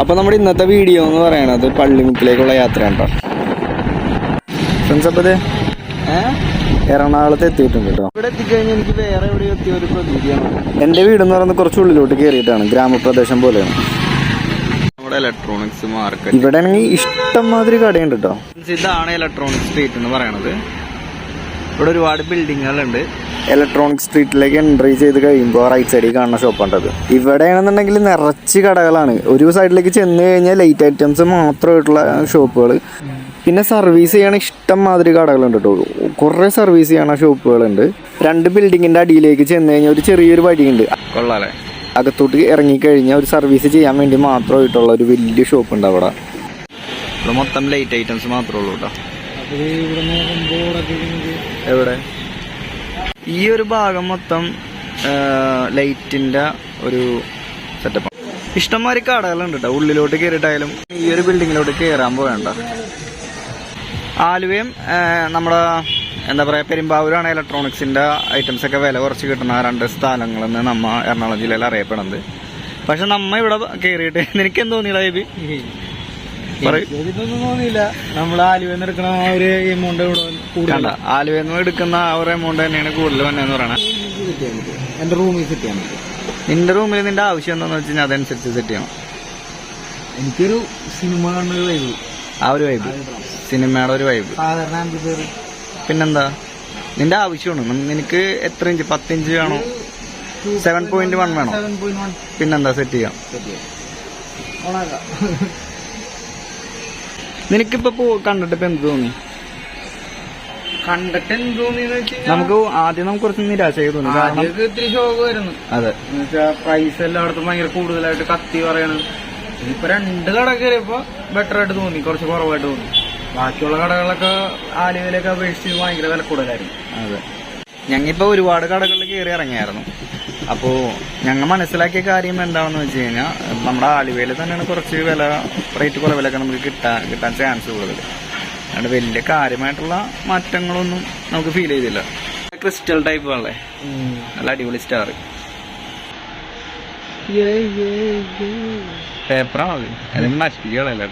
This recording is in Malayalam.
അപ്പോൾ നമ്മുടെ ഇന്നത്തെ വീഡിയോ എന്ന് പറയുന്നത് പള്ളിമുക്കിലേക്കുള്ള യാത്രയാണ് കേട്ടോ ഫ്രണ്ട്സ് അപ്പോൾ ഇത് എറണാകുളത്ത് എത്തിയിട്ടുണ്ട് കേട്ടോ ഇവിടെ എത്തിക്കഴിഞ്ഞാൽ എനിക്ക് വേറെ എവിടെ എത്തിയ ഒരു പ്രതീതിയാണ്. എന്റെ എന്ന് പറയുന്നത് കുറച്ച് ഉള്ളിലോട്ട് കയറിയിട്ടാണ് ഗ്രാമപ്രദേശം പോലെയാണ്. നമ്മുടെ ഇലക്ട്രോണിക്സ് മാർക്കറ്റ് ഇവിടെ ആണെങ്കിൽ ഇഷ്ടം മാതിരി കടയുണ്ട് കേട്ടോ ഇതാണ് ഇലക്ട്രോണിക്സ് സ്ട്രീറ്റ് എന്ന് പറയണത്. ഇവിടെ ഒരുപാട് ബിൽഡിങ്ങുകളുണ്ട് ഇലക്ട്രോണിക് സ്ട്രീറ്റിലേക്ക് എൻട്രി ചെയ്ത് കഴിയുമ്പോൾ റൈറ്റ് സൈഡിൽ കാണുന്ന ഷോപ്പാണ്ടത് ഇവിടെയാണെന്നുണ്ടെങ്കിൽ നിറച്ച് കടകളാണ്. ഒരു സൈഡിലേക്ക് ചെന്ന് കഴിഞ്ഞാൽ ലൈറ്റ് ഐറ്റംസ് മാത്രമായിട്ടുള്ള ഷോപ്പുകൾ പിന്നെ സർവീസ് ചെയ്യണ ഇഷ്ടം മാതിരി കടകളുണ്ട് കേട്ടോ കുറേ സർവീസ് ചെയ്യണ ഷോപ്പുകളുണ്ട് രണ്ട് ബിൽഡിങ്ങിന്റെ അടിയിലേക്ക് ചെന്ന് കഴിഞ്ഞാൽ ഒരു ചെറിയൊരു വഴിയുണ്ട്. കൊള്ളാലേ. അകത്തോട്ട് ഇറങ്ങിക്കഴിഞ്ഞാൽ ഒരു സർവീസ് ചെയ്യാൻ വേണ്ടി മാത്രമായിട്ടുള്ള ഒരു വലിയ ഷോപ്പ് ഉണ്ട് അവിടെ. ഇവിടെ മൊത്തം ലൈറ്റ് ഐറ്റംസ് മാത്രമേ ഉള്ളൂ കേട്ടോ എവിടെ? ഈ ഒരു ഭാഗം മൊത്തം ലൈറ്റിന്റെ ഒരു സെറ്റപ്പ് ഇഷ്ടംമാതിരി കടകളുണ്ട് കേട്ടോ ഉള്ളിലോട്ട് കയറിയിട്ടായാലും ഈ ഒരു ബിൽഡിങ്ങിലോട്ട് കയറാൻ പോകണ്ട ആലുവയും നമ്മുടെ എന്താ പറയുക പെരുമ്പാവൂരാണ് ഇലക്ട്രോണിക്സിന്റെ ഐറ്റംസ് ഒക്കെ വില കുറച്ച് കിട്ടുന്ന രണ്ട് സ്ഥലങ്ങളെന്ന് നമ്മ എറണാകുളം ജില്ലയിൽ അറിയപ്പെടുന്നത്. പക്ഷെ നമ്മ ഇവിടെ കയറിയിട്ട് നിനക്ക് എന്ത് ബി തോന്നിയില്ല. നമ്മൾ ആലുവെന്ന് എടുക്കണ ആ ഒരു എമൗണ്ട് കണ്ട? എടുക്കുന്ന ആ ഒരു എമൗണ്ട് തന്നെയാണ് കൂടുതൽ വന്നതെന്ന് പറയണത് എന്റെ റൂമിൽ സെറ്റ് ചെയ്യാൻ പറ്റും. നിന്റെ റൂമിൽ നിന്റെ ആവശ്യം എന്താന്ന് വെച്ച് കഴിഞ്ഞാൽ അതനുസരിച്ച് സെറ്റ് ചെയ്യണം എനിക്കൊരു സിനിമ വൈബ് ആ ഒരു വൈബ് സിനിമയുടെ ഒരു വൈബ് സാധാരണ പിന്നെന്താ? നിന്റെ ആവശ്യമാണ്. നിനക്ക് എത്ര ഇഞ്ച് പത്ത് ഇഞ്ച് വേണോ? സെവൻ പോയിന്റ് വൺ വേണോ? പിന്നെന്താ? സെറ്റ് ചെയ്യാം. നിനക്കിപ്പോ പോ കണ്ടിട്ട് ഇപ്പൊ എന്ത് തോന്നി? കണ്ടിട്ട് എന്ത് തോന്നിയെന്ന് വെച്ചാൽ നമുക്ക് ആദ്യം നമുക്ക് കുറച്ച് നിരാശയായി തോന്നി. കാരണം ആദ്യമൊക്കെ ഇത്തിരി ശോകമായിരുന്നു. അതെ. എന്നുവെച്ചാ പ്രൈസ് എല്ലായിടത്തും ഭയങ്കര കൂടുതലായിട്ട് കത്തി പറയണത് ഇപ്പൊ രണ്ട് കട കയറിയപ്പോ ബെറ്റർ ആയിട്ട് തോന്നി കുറച്ച് കുറവായിട്ട് തോന്നി. ബാക്കിയുള്ള കടകളൊക്കെ ആലുവയിലൊക്കെ അപേക്ഷിച്ച് ഭയങ്കര വില കൂടുതലായിരുന്നു അതെ. ഞങ്ങിപ്പോ ഒരുപാട് കടകളിൽ കയറി ഇറങ്ങിയായിരുന്നു. അപ്പോൾ ഞങ്ങൾ മനസ്സിലാക്കിയ കാര്യം എന്താണെന്ന് വെച്ച് കഴിഞ്ഞാൽ നമ്മുടെ ആലുവയിൽ തന്നെയാണ് കുറച്ച് വില റേറ്റ് കുറവിലൊക്കെ നമുക്ക് കിട്ടാൻ കിട്ടാൻ ചാൻസ് കൂടുതൽ അതുകൊണ്ട് വലിയ കാര്യമായിട്ടുള്ള മാറ്റങ്ങളൊന്നും നമുക്ക് ഫീൽ ചെയ്തില്ല. ക്രിസ്റ്റൽ ടൈപ്പ് ആണല്ലേ? നല്ല അടിപൊളി സ്റ്റാർ പേപ്പറാണ് അല്ലെങ്കിൽ നശിപ്പിക്കുകയല്ല